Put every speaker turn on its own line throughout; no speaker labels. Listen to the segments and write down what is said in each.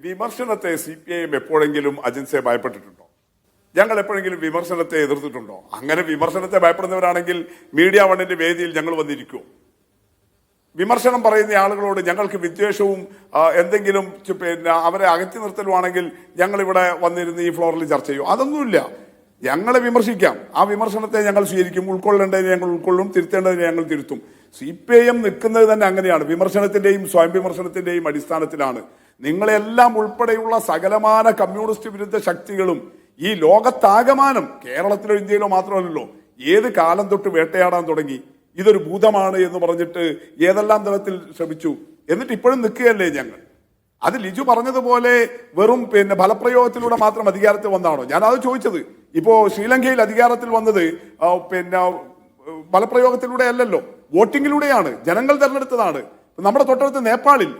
വിമർശനത്തെ C P I M എപ്പോഴെങ്കിലും അജിൻസെ ഭയപ്പെട്ടിട്ടുണ്ടോ? ഞങ്ങൾ എപ്പോഴെങ്കിലും വിമർശനത്തെ എതിർത്തിട്ടുണ്ടോ? അങ്ങനെ വിമർശനത്തെ ഭയപ്പെടുന്നവരാണെങ്കിൽ മീഡിയ വണ്ണിന്റെ വേദിയിൽ ഞങ്ങൾ വന്നിരിക്കുമോ വിമർശനം പറയുന്ന ആളുകളോട് ഞങ്ങൾക്ക് വിദ്വേഷവും എന്തെങ്കിലും പിന്നെ അവരെ അകറ്റി നിർത്തലുമാണെങ്കിൽ ഞങ്ങൾ ഇവിടെ വന്നിരുന്ന് ഈ ഫ്ലോറിൽ ചർച്ച ചെയ്യും. അതൊന്നുമില്ല. ഞങ്ങളെ വിമർശിക്കാം. ആ വിമർശനത്തെ ഞങ്ങൾ സ്വീകരിക്കും. ഉൾക്കൊള്ളേണ്ടതിനെ ഞങ്ങൾ ഉൾക്കൊള്ളും. തിരുത്തേണ്ടതിനെ ഞങ്ങൾ തിരുത്തും. സി പി ഐ എം നിൽക്കുന്നത് തന്നെ അങ്ങനെയാണ്. വിമർശനത്തിന്റെയും സ്വയം വിമർശനത്തിന്റെയും അടിസ്ഥാനത്തിലാണ് നിങ്ങളെല്ലാം ഉൾപ്പെടെയുള്ള സകലമാന കമ്മ്യൂണിസ്റ്റ് വിരുദ്ധ ശക്തികളും ഈ ലോകത്താകമാനം കേരളത്തിലോ ഇന്ത്യയിലോ മാത്രമല്ലല്ലോ ഏത് കാലം തൊട്ട് വേട്ടയാടാൻ തുടങ്ങി? ഇതൊരു ഭൂതമാണ് എന്ന് പറഞ്ഞിട്ട് ഏതെല്ലാം തരത്തിൽ ശ്രമിച്ചു? എന്നിട്ട് ഇപ്പോഴും നിൽക്കുകയല്ലേ ഞങ്ങൾ? അത് ലിജു പറഞ്ഞതുപോലെ വെറും പിന്നെ ഫലപ്രയോഗത്തിലൂടെ മാത്രം അധികാരത്തിൽ വന്നാണോ? ഞാൻ അത് ചോദിച്ചത്. ഇപ്പോ ശ്രീലങ്കയിൽ അധികാരത്തിൽ വന്നത് പിന്നെ ഫലപ്രയോഗത്തിലൂടെ അല്ലല്ലോ. വോട്ടിങ്ങിലൂടെയാണ്. ജനങ്ങൾ തെരഞ്ഞെടുത്തതാണ്. നമ്മുടെ തൊട്ടടുത്ത് നേപ്പാളിൽ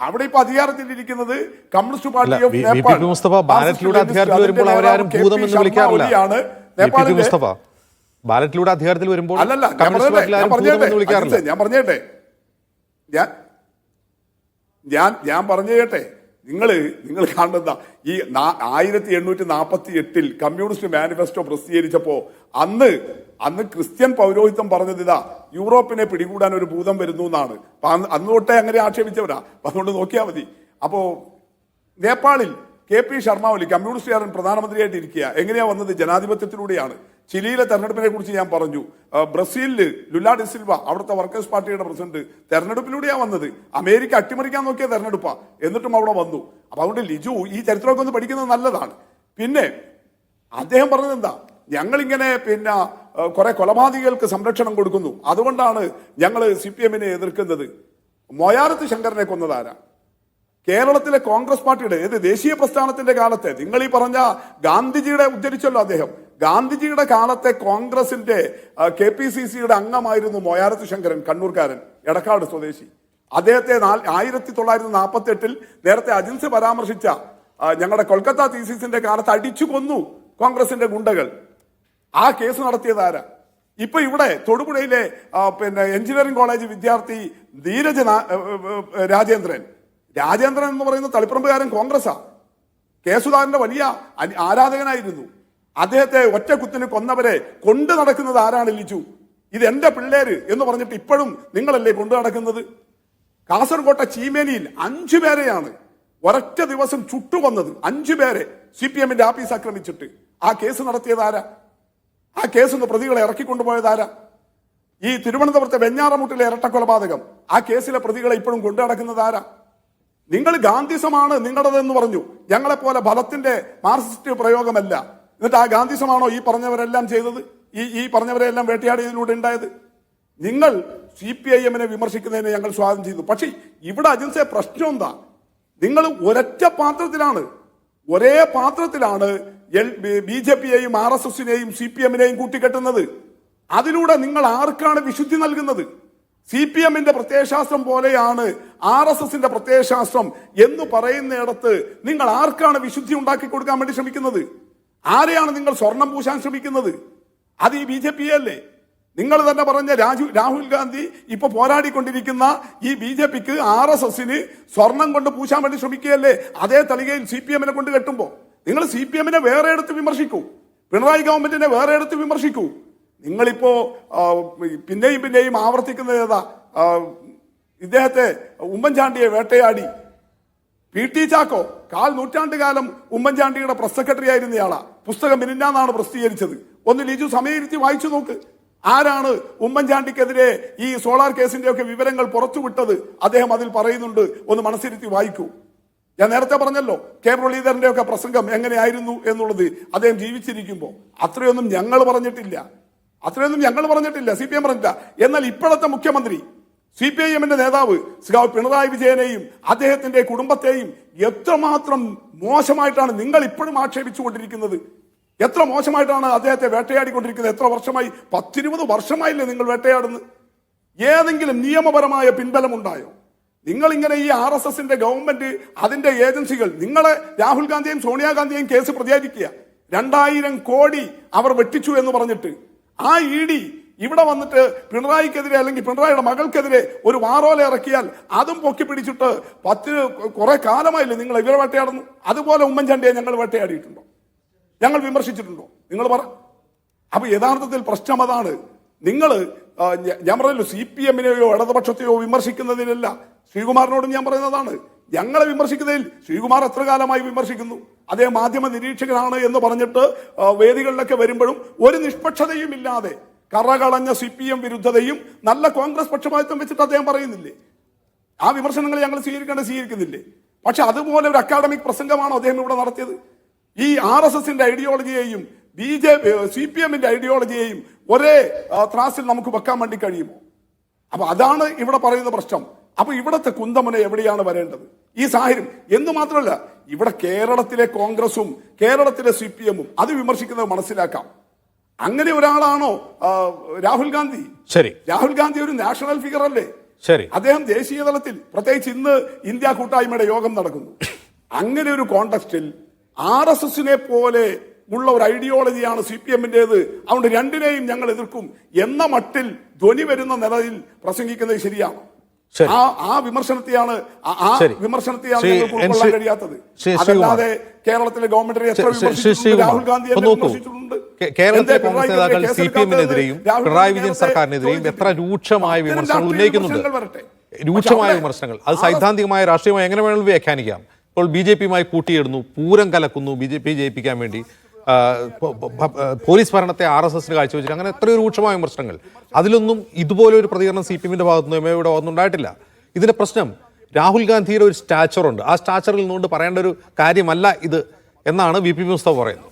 അവിടെ ഇപ്പൊ അധികാരത്തിൽ ഇരിക്കുന്നത് communist party of. Nepal.
Mustafa ബാലറ്റിലൂടെ അധികാരത്തിൽ വരുമ്പോൾ അവരാരും ഭൂതം എന്ന് വിളിക്കാറില്ല. മുസ്തഫ. ബാലറ്റിലൂടെ അധികാരത്തിൽ വരുമ്പോൾ
അല്ലല്ല ഞാൻ പറഞ്ഞേട്ടെ ഞാൻ ഞാൻ പറഞ്ഞു കേട്ടെ. നിങ്ങൾ നിങ്ങൾ കാണുന്ന ഈ ആയിരത്തി എണ്ണൂറ്റി നാൽപ്പത്തി എട്ടിൽ കമ്മ്യൂണിസ്റ്റ് മാനിഫെസ്റ്റോ പ്രസിദ്ധീകരിച്ചപ്പോ അന്ന് അന്ന് ക്രിസ്ത്യൻ പൗരോഹിത്വം പറഞ്ഞത് ഇതാ യൂറോപ്പിനെ പിടികൂടാൻ ഒരു ഭൂതം വരുന്നു എന്നാണ്. അന്ന് തൊട്ടേ അങ്ങനെ ആക്ഷേപിച്ചവരാ. അതുകൊണ്ട് നോക്കിയാൽ മതി. അപ്പോൾ നേപ്പാളിൽ കെ പി ശർമ്മ ഒലി കമ്മ്യൂണിസ്റ്റുകാരൻ പ്രധാനമന്ത്രിയായിട്ട് ഇരിക്കുക എങ്ങനെയാ വന്നത്? ജനാധിപത്യത്തിലൂടെയാണ്. ചിലിയിലെ തെരഞ്ഞെടുപ്പിനെ കുറിച്ച് ഞാൻ പറഞ്ഞു. ബ്രസീലിൽ ലുലാ ഡിസിൽവ അവിടുത്തെ വർക്കേഴ്സ് പാർട്ടിയുടെ പ്രസിഡന്റ് തെരഞ്ഞെടുപ്പിലൂടെയാ വന്നത്. അമേരിക്ക അട്ടിമറിക്കാൻ നോക്കിയ തെരഞ്ഞെടുപ്പാ. എന്നിട്ടും അവിടെ വന്നു. അപ്പൊ അതുകൊണ്ട് ലിജു ഈ ചരിത്രമൊക്കെ ഒന്ന് പഠിക്കുന്നത് നല്ലതാണ്. പിന്നെ അദ്ദേഹം പറഞ്ഞത് എന്താ? ഞങ്ങളിങ്ങനെ പിന്നെ കുറെ കൊലപാതകികൾക്ക് സംരക്ഷണം കൊടുക്കുന്നു. അതുകൊണ്ടാണ് ഞങ്ങൾ സി പി എമ്മിനെ എതിർക്കുന്നത്. മൊയാരത്ത് ശങ്കരനെ കൊന്നതാരാ കേരളത്തിലെ കോൺഗ്രസ് പാർട്ടിയുടെ ഏത് ദേശീയ പ്രസ്ഥാനത്തിന്റെ കാലത്തെ. നിങ്ങൾ ഈ പറഞ്ഞ ഗാന്ധിജിയുടെ ഉദ്ധരിച്ചല്ലോ അദ്ദേഹം. ഗാന്ധിജിയുടെ കാലത്തെ കോൺഗ്രസിന്റെ കെ പി സി സിയുടെ അംഗമായിരുന്നു മോയാരത്ത് ശങ്കരൻ കണ്ണൂർക്കാരൻ എടക്കാട് സ്വദേശി. അദ്ദേഹത്തെ ആയിരത്തി തൊള്ളായിരത്തി നാൽപ്പത്തി എട്ടിൽ നേരത്തെ അജിൻസ് പരാമർശിച്ച ഞങ്ങളുടെ കൊൽക്കത്ത തീസിസിന്റെ കാലത്ത് അടിച്ചു കൊന്നു കോൺഗ്രസിന്റെ ഗുണ്ടകൾ. ആ കേസ് നടത്തിയത് ആരാ? ഇപ്പൊ ഇവിടെ തൊടുപുഴയിലെ പിന്നെ എഞ്ചിനീയറിംഗ് കോളേജ് വിദ്യാർത്ഥി ധീരജ് രാജേന്ദ്രൻ. രാജേന്ദ്രൻ എന്ന് പറയുന്ന തളിപ്പറമ്പുകാരൻ കോൺഗ്രസാ കെ സുധാകരന്റെ വലിയ ആരാധകനായിരുന്നു. അദ്ദേഹത്തെ ഒറ്റ കുത്തിന് കൊന്നവരെ കൊണ്ടു നടക്കുന്നത് ആരാണ് ലിജു? ഇത് എന്റെ പിള്ളേര് എന്ന് പറഞ്ഞിട്ട് ഇപ്പോഴും നിങ്ങളല്ലേ കൊണ്ടു നടക്കുന്നത്? കാസർകോട്ടെ ചീമേനിയിൽ അഞ്ചു പേരെയാണ് ഒരൊറ്റ ദിവസം ചുട്ടുകൊന്നത് അഞ്ചു പേരെ സി പി എമ്മിന്റെ ആഫീസ് ആക്രമിച്ചിട്ട്. ആ കേസ് നടത്തിയത് ആരാ? ആ കേസ് കേസിന്ന് പ്രതികളെ ഇറക്കിക്കൊണ്ടുപോയത് ആരാ? ഈ തിരുവനന്തപുരത്തെ വെഞ്ഞാറമുട്ടിലെ ഇരട്ടക്കൊലപാതകം. ആ കേസിലെ പ്രതികളെ ഇപ്പോഴും കൊണ്ടു നടക്കുന്നത് ആരാ? നിങ്ങൾ ഗാന്ധിസമാണ് നിങ്ങളുടേതെന്ന് പറഞ്ഞു. ഞങ്ങളെപ്പോലെ ബലത്തിന്റെ മാർക്സിസ്റ്റ് പ്രയോഗമല്ല. എന്നിട്ട് ആ ഗാന്ധിസമാണോ ഈ പറഞ്ഞവരെല്ലാം ചെയ്തത്? ഈ ഈ പറഞ്ഞവരെല്ലാം വേട്ടയാടിയതിലൂടെ ഉണ്ടായത്? നിങ്ങൾ സി പി ഐ എമ്മിനെ വിമർശിക്കുന്നതിനെ ഞങ്ങൾ സ്വാഗതം ചെയ്തു. പക്ഷേ ഇവിടെ അജിൻസെ പ്രശ്നം എന്താ? നിങ്ങൾ ഒരൊറ്റ പാത്രത്തിലാണ് ഒരേ പാത്രത്തിലാണ് എൽ ബി ജെ പിയെയും ആർ എസ് എസിനെയും സി പി എമ്മിനെയും കൂട്ടിക്കെട്ടുന്നത്. അതിലൂടെ നിങ്ങൾ ആർക്കാണ് വിശുദ്ധി നൽകുന്നത്? സി പി എമ്മിന്റെ പ്രത്യയശാസ്ത്രം പോലെയാണ് ആർ എസ് എസിന്റെ പ്രത്യയശാസ്ത്രം എന്ന് പറയുന്നിടത്ത് നിങ്ങൾ ആർക്കാണ് വിശുദ്ധി ഉണ്ടാക്കി കൊടുക്കാൻ വേണ്ടി ശ്രമിക്കുന്നത്? ആരെയാണ് നിങ്ങൾ സ്വർണം പൂശാൻ ശ്രമിക്കുന്നത്? അത് ഈ ബി ജെ പി അല്ലേ? നിങ്ങൾ തന്നെ പറഞ്ഞ രാജു രാഹുൽ ഗാന്ധി ഇപ്പൊ പോരാടിക്കൊണ്ടിരിക്കുന്ന ഈ ബി ജെ പിക്ക് ആർ എസ് എസിന് സ്വർണം കൊണ്ട് പൂശാൻ വേണ്ടി ശ്രമിക്കുകയല്ലേ? അതേ തളികയിൽ സി പി എമ്മിനെ കൊണ്ട് കെട്ടുമ്പോ. നിങ്ങൾ സി പി എമ്മിനെ വേറെ എടുത്ത് വിമർശിക്കൂ. പിണറായി ഗവൺമെന്റിനെ വേറെ എടുത്ത് വിമർശിക്കൂ. നിങ്ങളിപ്പോ പിന്നെയും പിന്നെയും ആവർത്തിക്കുന്നത് ഏതാ? ഇദ്ദേഹത്തെ ഉമ്മൻചാണ്ടിയെ വേട്ടയാടി. പി ടി ചാക്കോ കാൽ നൂറ്റാണ്ടുകാലം ഉമ്മൻചാണ്ടിയുടെ പ്രസ് സെക്രട്ടറി ആയിരുന്നയാളാ പുസ്തകം മിനിഞ്ഞാന്നാണ് പ്രസിദ്ധീകരിച്ചത്. ഒന്ന് ലിജു സമയരുത്തി വായിച്ചു നോക്ക്. ആരാണ് ഉമ്മൻചാണ്ടിക്കെതിരെ ഈ സോളാർ കേസിന്റെ ഒക്കെ വിവരങ്ങൾ പുറത്തുവിട്ടത്? അദ്ദേഹം അതിൽ പറയുന്നുണ്ട്. ഒന്ന് മനസ്സിരുത്തി വായിക്കൂ. ഞാൻ നേരത്തെ പറഞ്ഞല്ലോ കെ മുരളീധരന്റെ ഒക്കെ പ്രസംഗം എങ്ങനെയായിരുന്നു എന്നുള്ളത് അദ്ദേഹം ജീവിച്ചിരിക്കുമ്പോൾ. അത്രയൊന്നും ഞങ്ങൾ പറഞ്ഞിട്ടില്ല. അത്രയൊന്നും ഞങ്ങൾ പറഞ്ഞിട്ടില്ല. സി പി എം പറഞ്ഞില്ല എന്നാൽ ഇപ്പോഴത്തെ മുഖ്യമന്ത്രി സി പി ഐ എമ്മിന്റെ നേതാവ് ശ്രീ പിണറായി വിജയനെയും അദ്ദേഹത്തിന്റെ കുടുംബത്തെയും എത്രമാത്രം മോശമായിട്ടാണ് നിങ്ങൾ ഇപ്പോഴും ആക്ഷേപിച്ചുകൊണ്ടിരിക്കുന്നത്? എത്ര മോശമായിട്ടാണ് അദ്ദേഹത്തെ വേട്ടയാടിക്കൊണ്ടിരിക്കുന്നത്? എത്ര വർഷമായി? പത്തിരുപത് വർഷമായില്ലേ നിങ്ങൾ വേട്ടയാടുന്നത്? ഏതെങ്കിലും നിയമപരമായ പിൻബലമുണ്ടായോ? നിങ്ങൾ ഇങ്ങനെ ഈ ആർ എസ് എസിന്റെ ഗവൺമെന്റ് അതിന്റെ ഏജൻസികൾ നിങ്ങളെ രാഹുൽ ഗാന്ധിയും സോണിയാഗാന്ധിയും കേസ് പ്രതിയായിരിക്കുക. രണ്ടായിരം കോടി അവർ വെട്ടിച്ചു എന്ന് പറഞ്ഞിട്ട് ആ ഇ ഡി ഇവിടെ വന്നിട്ട് പിണറായിക്കെതിരെ അല്ലെങ്കിൽ പിണറായിയുടെ മകൾക്കെതിരെ ഒരു വാറോല ഇറക്കിയാൽ അതും പൊക്കി പിടിച്ചിട്ട് പത്ത് കുറെ കാലമായില്ലേ നിങ്ങൾ ഇവരെ വേട്ടയാടുന്നു. അതുപോലെ ഉമ്മൻചാണ്ടിയെ ഞങ്ങൾ വേട്ടയാടിയിട്ടുണ്ടോ? ഞങ്ങൾ വിമർശിച്ചിട്ടുണ്ടോ? നിങ്ങൾ പറ. അപ്പൊ യഥാർത്ഥത്തിൽ പ്രശ്നം അതാണ്. നിങ്ങൾ ഞാൻ പറഞ്ഞല്ലോ സി പി എമ്മിനെയോ ഇടതുപക്ഷത്തെയോ വിമർശിക്കുന്നതിലല്ല ശ്രീകുമാറിനോടും ഞാൻ പറയുന്നതാണ്. ഞങ്ങളെ വിമർശിക്കുന്നതിൽ ശ്രീകുമാർ എത്ര കാലമായി വിമർശിക്കുന്നു? അതേ മാധ്യമ നിരീക്ഷകനാണ് എന്ന് പറഞ്ഞിട്ട് വേദികളിലൊക്കെ വരുമ്പോഴും ഒരു നിഷ്പക്ഷതയും ഇല്ലാതെ കറകളഞ്ഞ സി പി എം വിരുദ്ധതയും നല്ല കോൺഗ്രസ് പക്ഷപാതിത്വം വെച്ചിട്ട് അദ്ദേഹം പറയുന്നില്ലേ? ആ വിമർശനങ്ങൾ ഞങ്ങൾ സ്വീകരിക്കേണ്ട സ്വീകരിക്കുന്നില്ലേ? പക്ഷെ അതുപോലെ ഒരു അക്കാഡമിക് പ്രസംഗമാണോ അദ്ദേഹം ഇവിടെ നടത്തിയത്? ഈ ആർ എസ് എസിന്റെ ഐഡിയോളജിയെയും ബി ജെ സി പി എമ്മിന്റെ ഐഡിയോളജിയെയും ഒരേ ത്രാസിൽ നമുക്ക് വെക്കാൻ വേണ്ടി കഴിയുമോ? അപ്പൊ അതാണ് ഇവിടെ പറയുന്ന പ്രശ്നം. അപ്പൊ ഇവിടത്തെ കുന്തമന എവിടെയാണ് വരേണ്ടത്? ഈ സാഹചര്യം എന്ന് മാത്രമല്ല ഇവിടെ കേരളത്തിലെ കോൺഗ്രസും കേരളത്തിലെ സി പി എമ്മും അത് വിമർശിക്കുന്നത് മനസ്സിലാക്കാം. അങ്ങനെ ഒരാളാണോ? രാഹുൽ ഗാന്ധി.
ശരി.
രാഹുൽ ഗാന്ധി ഒരു നാഷണൽ ഫിഗർ അല്ലേ?
ശരി.
അദ്ദേഹം ദേശീയ തലത്തിൽ പ്രത്യേകിച്ച് ഇന്ന് ഇന്ത്യ കൂട്ടായ്മയുടെ യോഗം നടക്കുന്നു. അങ്ങനെ ഒരു കോണ്ടക്സ്റ്റിൽ ആർ എസ് എസിനെ പോലെ ഉള്ള ഒരു ഐഡിയോളജിയാണ് സി പി എമ്മിന്റേത് അതുകൊണ്ട് രണ്ടിനെയും ഞങ്ങൾ എതിർക്കും എന്ന മട്ടിൽ ധ്വനി വരുന്ന നിലയിൽ പ്രസംഗിക്കുന്നത് ശരിയാണ്. ആ ആ വിമർശനത്തെയാണ് ആ- വിമർശനത്തെയാണ്
ശ്രീ
ഞങ്ങൾക്ക് ഉൾക്കൊള്ളാൻ കഴിയാത്തത്. അതല്ലാതെ കേരളത്തിലെ ഗവൺമെന്റിനെ എത്ര വിമർശിച്ചിട്ടുണ്ട്? രാഹുൽ ഗാന്ധി
ഒന്ന്
വിമർശിച്ചിട്ടുണ്ട്?
കേരളത്തിലെ കോൺഗ്രസ് നേതാക്കൾ സി പി എമ്മിനെതിരെയും പിണറായി വിജയൻ സർക്കാരിനെതിരെയും എത്ര. രൂക്ഷമായ വിമർശനങ്ങൾ ഉന്നയിക്കുന്നുണ്ട്. രൂക്ഷമായ വിമർശനങ്ങൾ. അത് സൈദ്ധാന്തികമായ രാഷ്ട്രീയമായി എങ്ങനെ വേണമെങ്കിലും വ്യാഖ്യാനിക്കാം. ഇപ്പോൾ ബി ജെ പിയുമായി കൂട്ടിയിടുന്നു പൂരം കലക്കുന്നു ബി ജെ പി ജയിപ്പിക്കാൻ വേണ്ടി. പോലീസ് ഭരണത്തെ ആർ എസ് എസിന് കാഴ്ചവെച്ചിട്ട് അങ്ങനെ എത്രയോ രൂക്ഷമായ വിമർശനങ്ങൾ. അതിലൊന്നും ഇതുപോലൊരു പ്രതികരണം സി പി എമ്മിന്റെ ഭാഗത്തുനിന്ന് എമ്മയുടെ ഇവിടെ ഉണ്ടായിട്ടില്ല. ഇതിന്റെ പ്രശ്നം രാഹുൽ ഗാന്ധിയുടെ ഒരു സ്റ്റാച്ചറുണ്ട്. ആ സ്റ്റാച്ചറിൽ നിന്നുകൊണ്ട് പറയേണ്ട ഒരു കാര്യമല്ല ഇത് എന്നാണ് വി പി മുസ്തഫ പറയുന്നത്.